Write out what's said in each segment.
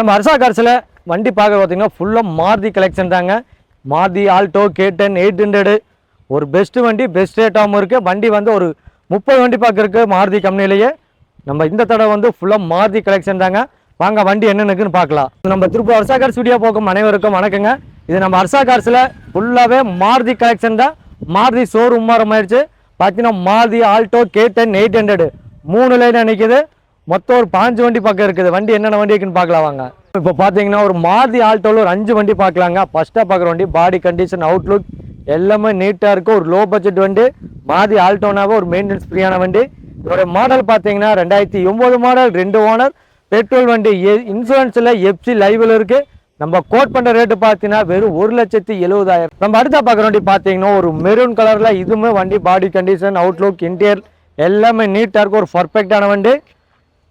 நம்ம அரசா கார்ஸில் வண்டி பார்க்க பார்த்தீங்கன்னா ஃபுல்லாக மாருதி கலெக்ஷன் தாங்க. Maruti Alto ten eight hundred. ஒரு பெஸ்ட்டு வண்டி பெஸ்ட் ரேட்டாகவும் இருக்குது வண்டி வந்து ஒரு முப்பது வண்டி பார்க்குறக்கு மாருதி கம்பெனிலேயே. நம்ம இந்த தடவை வந்து ஃபுல்லாக மாருதி கலெக்ஷன் தாங்க. வாங்க வண்டி என்னென்னக்குன்னு பார்க்கலாம். நம்ம திருப்பூர் அரசா கார்ஸ் வீடியோ போக்கும் அனைவருக்கும் வணக்கங்க. இது நம்ம அரசா கார்ஸில் ஃபுல்லாகவே மாருதி கலெக்ஷன் தான். மாருதி ஷோரூம் மாதிரி ஆயிடுச்சு பார்த்தீங்கன்னா Maruti Alto ten eight hundred. மூணு லைன் நிற்கிது மொத்தம் ஒரு பாஞ்சு வண்டி பக்கம் இருக்குது. வண்டி என்னென்ன வண்டி இருக்குன்னு பார்க்கலாம் வாங்க. இப்போ பார்த்தீங்கன்னா ஒரு மாதி ஆல்டோவில் ஒரு அஞ்சு வண்டி பார்க்கலாங்க. ஃபஸ்ட்டாக பார்க்குற வண்டி பாடி கண்டிஷன் அவுட்லுக் எல்லாமே நீட்டாக இருக்கும் ஒரு லோ பட்ஜெட் வண்டி மாதி ஆல்டோனாவே ஒரு மெயின்டெனன்ஸ் ஃப்ரீயான வண்டி. இதோட மாடல் பார்த்தீங்கன்னா ரெண்டாயிரத்தி ஒம்பது மாடல் ரெண்டு ஓனர் பெட்ரோல் வண்டி. இன்சூரன்ஸில் எஃப்சி லைவில் இருக்குது நம்ம கோட் பண்ணுற ரேட்டு பார்த்தீங்கன்னா வெறும் ஒரு லட்சத்தி எழுபதாயிரம். நம்ம அடுத்த பார்க்குற வண்டி பார்த்தீங்கன்னா ஒரு மெரூன் கலரில் இதுவுமே வண்டி பாடி கண்டிஷன் அவுட்லுக் இன்டீரியர் எல்லாமே நீட்டாக இருக்கும் ஒரு பர்ஃபெக்டான வண்டி.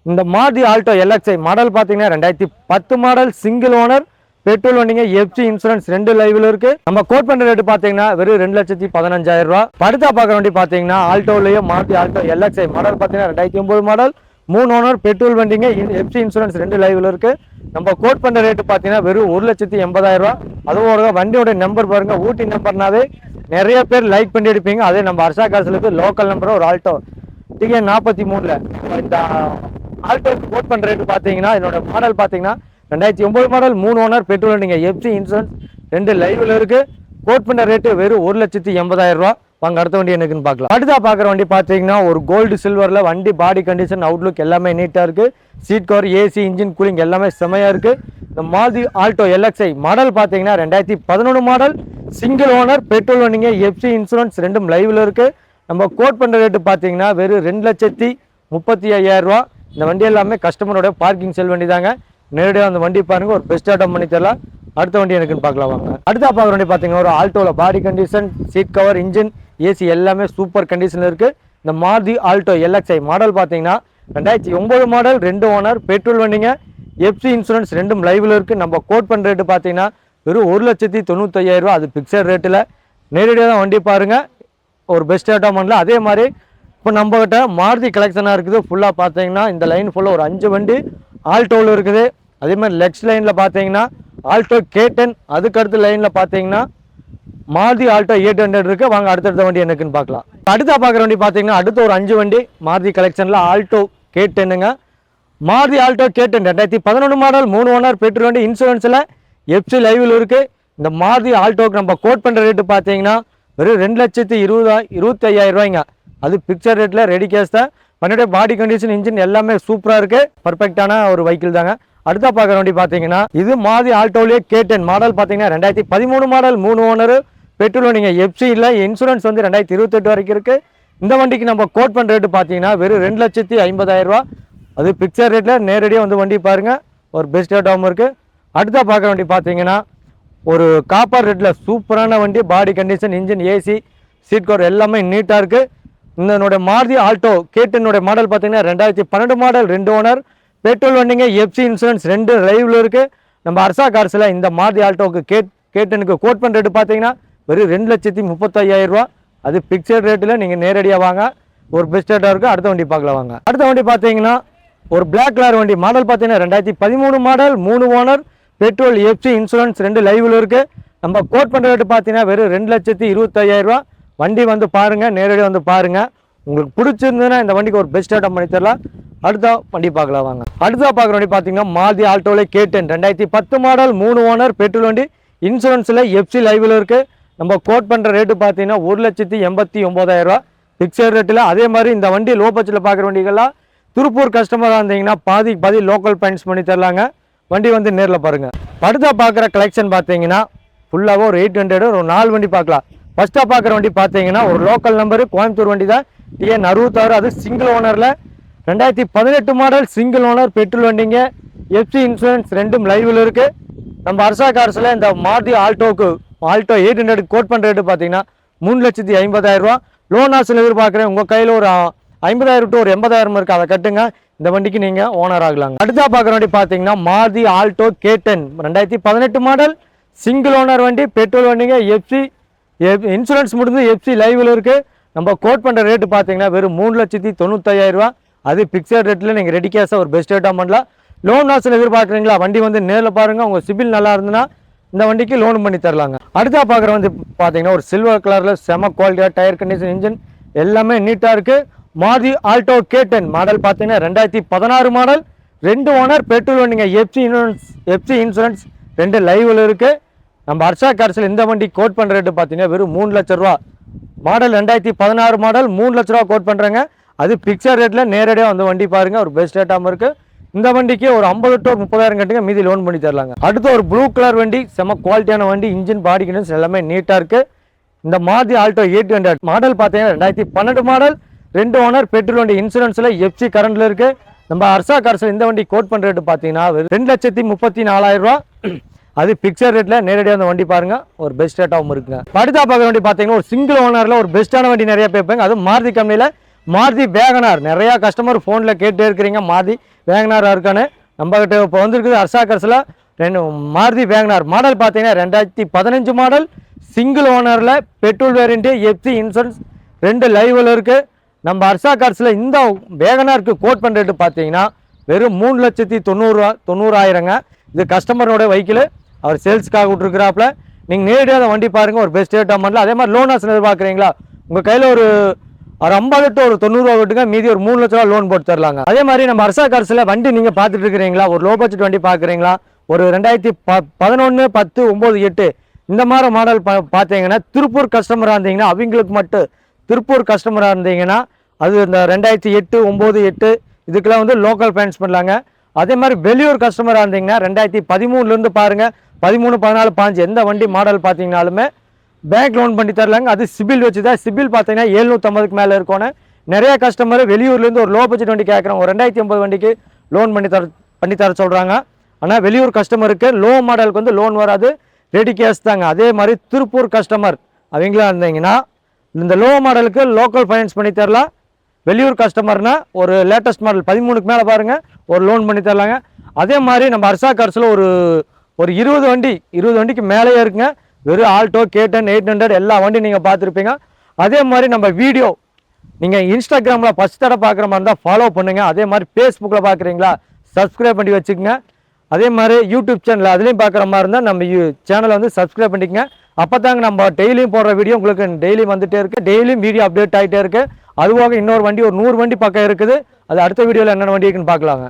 இந்த மாதி ஆல்டோ எல்எக்ஸ்ஐ மாடல் பார்த்தீங்கன்னா ரெண்டாயிரத்தி பத்து மாடல் சிங்கிள் ஓனர் பெட்ரோல் வண்டிங்க எஃப்சி இன்சூரன்ஸ் ரெண்டு லைவ்ல இருக்கு. நம்ம கோட் பண்ற ரேட்டு பார்த்தீங்கன்னா வெறும் ரெண்டு லட்சத்தி பதினஞ்சாயிரம் ரூபாய் படுத்தா பார்க்குற வண்டி பார்த்தீங்கன்னா ஆல்டோலயே மாருதி ஆல்டோ எல்எக்ஸ்ஐ மாடல் பார்த்தீங்கன்னா ரெண்டாயிரத்தி ஒன்பது மாடல் மூணு ஓனர் பெட்ரோல் வண்டிங்க எஃப்சி இன்சூரன்ஸ் ரெண்டு லைவ்ல இருக்கு. நம்ம கோட் பண்ற ரேட்டு பார்த்தீங்கன்னா வெறும் ஒரு லட்சத்தி எண்பதாயிரம் ரூபாய் அதுவும் வண்டியோட நம்பர் பாருங்க ஊட்டி நம்பர்னாவே நிறைய பேர் லைக் பண்ணி எடுப்பீங்க. அதே நம்ம அர்ஷா காசுல லோக்கல் நம்பர் ஒரு ஆல்டோ டிகே நாற்பத்தி மூணுல. இந்த ஆல்டோக்கு கோட் பண்ணுற ரேட்டு பார்த்தீங்கன்னா என்னோட மாடல் பார்த்தீங்கன்னா ரெண்டாயிரத்தி ஒம்பது மாடல் மூணு ஓனர் பெட்ரோல் நீங்கள் எஃப்சி இன்சூரன்ஸ் ரெண்டு லைவில் இருக்குது கோட் பண்ண ரேட்டு வெறும் ஒரு லட்சத்தி எண்பதாயிரம் ரூபா. வாங்க அடுத்த வண்டி எனக்குன்னு பார்க்கலாம். அடுத்தா பார்க்குற வண்டி பார்த்தீங்கன்னா ஒரு கோல்டு சில்வரில் வண்டி பாடி கண்டிஷன் அவுட்லுக் எல்லாமே நீட்டாக இருக்குது seat cover AC engine cooling எல்லாமே செமையாக இருக்குது இந்த மாதிரி ஆல்டோ எல்எக்ஸ்ஐ மாடல் பார்த்தீங்கன்னா ரெண்டாயிரத்தி பதினொன்று மாடல் சிங்கிள் ஓனர் பெட்ரோல் வண்டிங்க எஃப்சி இன்சூரன்ஸ் ரெண்டும் லைவில் இருக்குது நம்ம கோட் பண்ணுற ரேட்டு பார்த்தீங்கன்னா வெறும் ரெண்டு லட்சத்தி முப்பத்தி ஐயாயிரரூவா இந்த வண்டி எல்லாமே கஸ்டமரோட பார்க்கிங் செல் வண்டி தாங்க நேரடியாக அந்த வண்டி பாருங்கள் ஒரு பெஸ்ட் ஆட்டம் பண்ணி தரலாம். அடுத்த வண்டி எனக்குன்னு பார்க்கலாம் வாங்க. அடுத்த பார்க்குற வண்டி பார்த்தீங்கன்னா ஒரு ஆல்டோவில் body condition seat cover engine AC எல்லாமே சூப்பர் கண்டிஷனில் இருக்குது இந்த மாருதி ஆல்டோ எல்எக்ஸ்ஐ மாடல் பார்த்தீங்கன்னா ரெண்டாயிரத்தி ஒம்பது மாடல் ரெண்டு ஓனர் பெட்ரோல் வண்டிங்க. எஃப்சி இன்சூரன்ஸ் ரெண்டும் லைவில் இருக்குது நம்ம கோட் பண்ணுற ரேட்டு பார்த்தீங்கன்னா வெறும் ஒரு லட்சத்தி தொண்ணூத்தையாயிரம் ரூபா அது பிக்சர் ரேட்டில் நேரடியாக தான் வண்டி பாருங்கள் ஒரு பெஸ்ட் ஆட்டோ பண்ணல அதே மாதிரி இப்போ நம்மகிட்ட மாருதி கலெக்ஷனாக இருக்குது. ஃபுல்லாக பார்த்தீங்கன்னா இந்த லைன் ஃபுல்லாக ஒரு அஞ்சு வண்டி ஆல்டோவில் இருக்குது. அதே மாதிரி லெக்ஸ் லைனில் பார்த்தீங்கன்னா ஆல்டோ கேட்டன் அதுக்கு அடுத்த லைனில் பார்த்தீங்கன்னா மாருதி ஆல்டோ எயிட் ஹண்ட்ரட் இருக்குது வாங்க அடுத்தடுத்த வண்டி எனக்குன்னு பார்க்கலாம். அடுத்தா பார்க்குற வண்டி பார்த்தீங்கன்னா அடுத்த ஒரு அஞ்சு வண்டி மாருதி கலெக்ஷனில் ஆல்டோ டென்னுங்க மாருதி ஆல்டோ கேட்டன் ரெண்டாயிரத்தி பதினொன்று மாடல் மூணு ஓனர் பெட்ரோல் வண்டி இன்சூரன்ஸில் எஃப்சி லைவில் இருக்குது இந்த மாருதி ஆல்டோக்கு நம்ம கோட் பண்ணுற ரேட்டு பார்த்தீங்கன்னா வெறும் ரெண்டு லட்சத்தி இருபதா இருபத்தி ஐயாயிரம் ரூபாய்ங்க. அது பிக்சர் ரேட்டில் ரெடி கேஸ் தான். பண்ணிட்டு பாடி கண்டிஷன் இன்ஜின் எல்லாமே சூப்பராக இருக்குது பர்ஃபெக்டான ஒரு வெஹிக்கிள் தாங்க. அடுத்தா பார்க்குற வண்டி பார்த்தீங்கன்னா இது மாதி ஆல்டோலேயே கேட்டன் மாடல் பார்த்தீங்கன்னா ரெண்டாயிரத்தி பதிமூணு மாடல் மூணு ஓனர் பெட்ரோல் நீங்கள் எஃப்சி இல்லை இன்சூரன்ஸ் வந்து ரெண்டாயிரத்தி இருபத்தெட்டு வரைக்கும் இருக்குது இந்த வண்டிக்கு நம்ம கோட் பண்ணுற ரேட்டு பார்த்தீங்கன்னா வெறும் ரெண்டு லட்சத்தி ஐம்பதாயிரரூவா அது பிக்சர் ரேட்டில் நேரடியாக வந்து வண்டி பாருங்கள் ஒரு பெஸ்ட் ரேட்டாகவும் இருக்குது அடுத்தா பார்க்குற வண்டி பார்த்தீங்கன்னா ஒரு காப்பர் ரேட்டில் சூப்பரான வண்டி body condition engine AC seat cover எல்லாமே நீட்டாக இருக்குது இதனோட மாருதி ஆல்டோ கேட்டனுடைய மாடல் பார்த்தீங்கன்னா ரெண்டாயிரத்தி பன்னெண்டு மாடல் ரெண்டு ஓனர் பெட்ரோல் வண்டிங்க எஃப்சி இன்சூரன்ஸ் ரெண்டு லைவ்ல இருக்குது நம்ம அர்சா கார்ஸில் இந்த மாருதி ஆல்டோவுக்கு கேட் கேட்டனுக்கு கோட் பண்ணுற ரேட்டு பார்த்தீங்கன்னா வெறும் ரெண்டு லட்சத்தி முப்பத்தையாயிரரூவா அது பிக்சட் ரேட்டில் நீங்கள் நேரடியாக வாங்க. ஒரு பெஸ்ட் ரேட்டாக இருக்குது அடுத்த வண்டி பார்க்கல வாங்க. அடுத்த வண்டி பார்த்தீங்கன்னா ஒரு பிளாக் கலர் வண்டி. மாடல் பார்த்தீங்கன்னா ரெண்டாயிரத்தி பதிமூணு மாடல் மூணு ஓனர் பெட்ரோல் எஃப்சி இன்சூரன்ஸ் ரெண்டு லைவில் இருக்குது நம்ம கோட் பண்ணுற ரேட்டு பார்த்தீங்கன்னா வெறும் ரெண்டு லட்சத்தி இருபத்தையாயிரரூவா வண்டி வந்து பாருங்கள் நேரடியாக வந்து பாருங்கள் உங்களுக்கு பிடிச்சிருந்ததுன்னா இந்த வண்டிக்கு ஒரு பெஸ்ட் ஐட்டம் பண்ணி தரலாம். அடுத்தா வண்டி பார்க்கலாம் வாங்க. அடுத்தா பார்க்குற வண்டி பார்த்தீங்கன்னா மாதி ஆல்டோவில் கேட்டன் ரெண்டாயிரத்தி பத்து மாடல் மூணு ஓனர் பெட்ரோல் வண்டி. இன்சூரன்ஸில் எஃப்சி லைவில் இருக்குது நம்ம கோட் பண்ணுற ரேட்டு பார்த்தீங்கன்னா ஒரு லட்சத்தி எண்பத்தி ஒம்பதாயிரரூவா ஃபிக்ஸட் ரேட்டில் அதே மாதிரி இந்த வண்டி லோ பட்ஜெட்டில் பார்க்குற வண்டிகள்லாம் திருப்பூர் கஸ்டமராக இருந்தீங்கன்னா பாதி பாதி லோக்கல் பாயிண்ட்ஸ் பண்ணி தரலாங்க. வண்டி வந்து நேரில் பாருங்கள் அடுத்த பார்க்குற கலெக்ஷன் பார்த்தீங்கன்னா ஃபுல்லாக ஒரு எயிட் ஹண்ட்ரட் ஒரு நாலு வண்டி பார்க்கலாம். ஃபஸ்ட்டாக பார்க்குற வண்டி பார்த்தீங்கன்னா ஒரு லோக்கல் நம்பரு கோயம்புத்தூர் வண்டி தான் டிஎன் அறுபத்தாறு அது சிங்கிள் ஓனரில் ரெண்டாயிரத்தி பதினெட்டு மாடல் சிங்கிள் ஓனர் பெட்ரோல் வண்டிங்க. எஃப்சி இன்சூரன்ஸ் ரெண்டும் லைவில் இருக்குது நம்ம அரசா கார்ஸில் இந்த மாருதி ஆல்டோக்கு ஆல்டோ எயிட் ஹண்ட்ரட் கோட் பண்ணுற ரேட்டு பார்த்தீங்கன்னா மூணு லட்சத்தி ஐம்பதாயிரரூவா லோன் ஆசில் எதிர்பார்க்குறேன். உங்கள் கையில் ஒரு ஐம்பதாயிரம் டு ஒரு எண்பதாயிரம் இருக்குது அதை கட்டுங்க. இந்த வண்டிக்கு நீங்கள் ஓனர் ஆகலாங்க. அடுத்தா பார்க்குற வண்டி பார்த்தீங்கன்னா மாருதி ஆல்டோ கேட்டன் ரெண்டாயிரத்தி பதினெட்டு மாடல் சிங்கிள் ஓனர் வண்டி பெட்ரோல் வண்டிங்க. எஃப்சி எப் இன்சூரன்ஸ் முடிந்து எஃப்சி லைவில் இருக்குது நம்ம கோட் பண்ணுற ரேட்டு பார்த்தீங்கன்னா வெறும் மூணு லட்சத்தி தொண்ணூத்தையாயிரரூவா அது பிக்சர் ரேட்டில் நீங்கள் ரெடி கேஷாக ஒரு பெஸ்ட் ரேட்டாக பண்ணலாம். லோன் ஆப்ஷன் எதிர்பார்க்குறீங்களா? வண்டி வந்து நேரில் பாருங்கள் உங்கள் சிபில் நல்லா இருந்ததுன்னா இந்த வண்டிக்கு லோன் பண்ணி தரலாங்க. அடுத்தா பார்க்குற வந்து பார்த்தீங்கன்னா ஒரு சில்வர் கலரில் செம குவாலிட்டியாக டயர் கண்டிஷன் இன்ஜின் எல்லாமே நீட்டாக இருக்குது மாதி ஆல்டோ கே டென் மாடல் பார்த்தீங்கன்னா ரெண்டாயிரத்தி பதினாறு மாடல் ரெண்டு ஓனர் பெட்ரோல் வண்டிங்க எஃப்சி இன்சூரன்ஸ் எஃப்சி இன்சூரன்ஸ் ரெண்டு லைவில் இருக்குது நம்ம ஹர்ஷா கார்ஸில் இந்த வண்டி கோட் பண்ணுற ரேட்டு பார்த்தீங்கன்னா வெறும் மூணு லட்ச ரூபா. மாடல் ரெண்டாயிரத்தி பதினாறு மாடல் மூணு லட்ச ரூபா கோட் பண்ணுறாங்க அது பிக்சர் ரேட்டில் நேரடியாக வந்து வண்டி பாருங்கள் ஒரு பெஸ்ட் ரேட்டாகவும் இருக்குது இந்த வண்டிக்கு ஒரு ஐம்பது டு முப்பதாயிரம் கட்டுங்க. மீதி லோன் பண்ணி தரலாங்க. அடுத்து ஒரு ப்ளூ கலர் வண்டி செம குவாலிட்டியான வண்டி இன்ஜின் பாடி கண்டன்ஸ் எல்லாமே நீட்டாக இருக்குது இந்த மாதிரி ஆல்டோ எயிட் ஹண்ட்ரட் மாடல் பார்த்தீங்கன்னா ரெண்டாயிரத்தி பன்னெண்டு மாடல். ரெண்டு ஓனர் பெட்ரோல் வண்டி இன்சூரன்ஸில் எஃப்சி கரண்டில் இருக்குது நம்ம அர்சா கார்ஸில் இந்த வண்டி கோட் பண்ணுற ரேட்டு பார்த்தீங்கன்னா ரெண்டு லட்சத்தி முப்பத்தி நாலாயிரம் ரூபா. அது பிக்சர் ரேட்டில் நேரடியாக அந்த வண்டி பாருங்க. ஒரு பெஸ்ட் ரேட்டாகவும் இருக்குங்க. படுத்தா பார்க்குற வண்டி பார்த்தீங்கன்னா ஒரு சிங்கிள் ஓனரில் ஒரு பெஸ்ட்டான வண்டி நிறைய பேப்பேங்க அதுவும் மாருதி கம்பெனியில் மாருதி வேகனார். நிறையா கஸ்டமர் ஃபோனில் கேட்டே இருக்கிறீங்க. மாருதி வேகனாராக இருக்கான்னு நம்மகிட்ட இப்போ வந்திருக்குது. அர்சா கார்ஸில் ரெண்டு மாருதி வேகனார். மாடல் பார்த்தீங்கன்னா ரெண்டாயிரத்தி பதினஞ்சு மாடல் சிங்கிள் ஓனரில் பெட்ரோல் வேரியண்ட்டு எஃப்சி இன்சூரன்ஸ் ரெண்டு லைவில் இருக்குது நம்ம அர்சா கார்ஸில் இந்த வேகனாருக்கு கோட் பண்ணுறது ரேட்டு பார்த்தீங்கன்னா வெறும் மூணு லட்சத்தி தொண்ணூறுரூவா தொண்ணூறாயிரங்க. இது கஸ்டமரோட வெஹிக்கிள் அவர் சேல்ஸ்க்காக விட்ருக்குறாப்புல நீங்கள் நேரடியாக வண்டி பாருங்கள் ஒரு பெஸ்ட் ரேட் அமௌண்ட்டில் அதே மாதிரி லோன் ஆசை எதிர்பார்க்குறீங்களா? உங்கள் கையில் ஒரு ஒரு ஐம்பது டு ஒரு தொண்ணூறுரூவா விட்டுங்க மீதி ஒரு மூணு லட்ச ரூபா லோன் போட்டு தரலாங்க. அதே மாதிரி நம்ம அரசா கார்ஸில் வண்டி நீங்கள் பார்த்துட்டு இருக்கிறீங்களா? ஒரு லோ பட்ஜெட் வண்டி பார்க்குறீங்களா? ஒரு ரெண்டாயிரத்தி ப பதினொன்று பத்து ஒம்பது எட்டு இந்த மாதிரி மாடல் பா பார்த்தீங்கன்னா திருப்பூர் கஸ்டமராக இருந்தீங்கன்னா அவங்களுக்கு மட்டும் திருப்பூர் கஸ்டமராக இருந்தீங்கன்னா அது இந்த ரெண்டாயிரத்தி எட்டு ஒம்பது எட்டு இதுக்கெல்லாம் வந்து லோக்கல் ஃபைனான்ஸ் பண்ணலாங்க. அதே மாதிரி வெளியூர் கஸ்டமராக இருந்தீங்கன்னா ரெண்டாயிரத்தி பதிமூணுலேருந்து பாருங்கள் பதிமூணு பதினாலு பாஞ்சு எந்த வண்டி மாடல் பார்த்தீங்கனாலுமே பேங்க் லோன் பண்ணி தரலாங்க. அது சிபில் வச்சு தான் சிபில் பார்த்தீங்கன்னா எழுநூற்றம்பதுக்கு மேலே இருக்கணும் நிறைய கஸ்டமர் வெளியூர்லேருந்து ஒரு லோ பட்ஜெட் வண்டி கேட்குறோம் ஒரு ரெண்டாயிரத்தி ஐம்பது வண்டிக்கு லோன் பண்ணி தர பண்ணி தர சொல்கிறாங்க ஆனால் வெளியூர் கஸ்டமருக்கு லோ மாடலுக்கு வந்து லோன் வராது. ரெடி கேஷ் தாங்க. அதே மாதிரி திருப்பூர் கஸ்டமர் அவங்களா இருந்தீங்கன்னா இந்த லோ மாடலுக்கு லோக்கல் ஃபைனான்ஸ் பண்ணி தரலாம். வெளியூர் கஸ்டமர்னால் ஒரு லேட்டஸ்ட் மாடல் பதிமூணுக்கு மேலே பாருங்கள் ஒரு லோன் பண்ணி தரலாங்க. அதே மாதிரி நம்ம அர்சா கார்ஸில் ஒரு ஒரு இருபது வண்டி இருபது வண்டிக்கு மேலேயே இருக்குங்க. வெறும் ஆல்டோ கேட்டன் எயிட் ஹண்ட்ரட் எல்லா வண்டியும் நீங்கள் பார்த்துருப்பீங்க. அதே மாதிரி நம்ம வீடியோ நீங்கள் இன்ஸ்டாகிராமில் ஃபஸ்ட் தடவை பார்க்குற மாதிரி இருந்தால் ஃபாலோ பண்ணுங்கள் அதே மாதிரி ஃபேஸ்புக்கில் பார்க்குறீங்களா சப்ஸ்கிரைப் பண்ணி வச்சுக்கோங்க. அதே மாதிரி யூடியூப் சேனல் அதுலேயும் பார்க்குற மாதிரி இருந்தால் நம்ம சேனலை வந்து சப்ஸ்கிரைப் பண்ணிக்கங்க. அப்போ தாங்க நம்ம டெய்லியும் போடுற வீடியோ உங்களுக்கு டெய்லி வந்துகிட்டே இருக்குது டெய்லியும் வீடியோ அப்டேட் ஆகிட்டே இருக்குது அதுவாக இன்னொரு வண்டி ஒரு நூறு வண்டி பக்கம் இருக்குது. அது அடுத்த வீடியோவில் என்னென்ன வண்டி இருக்குன்னு பார்க்கலாங்க.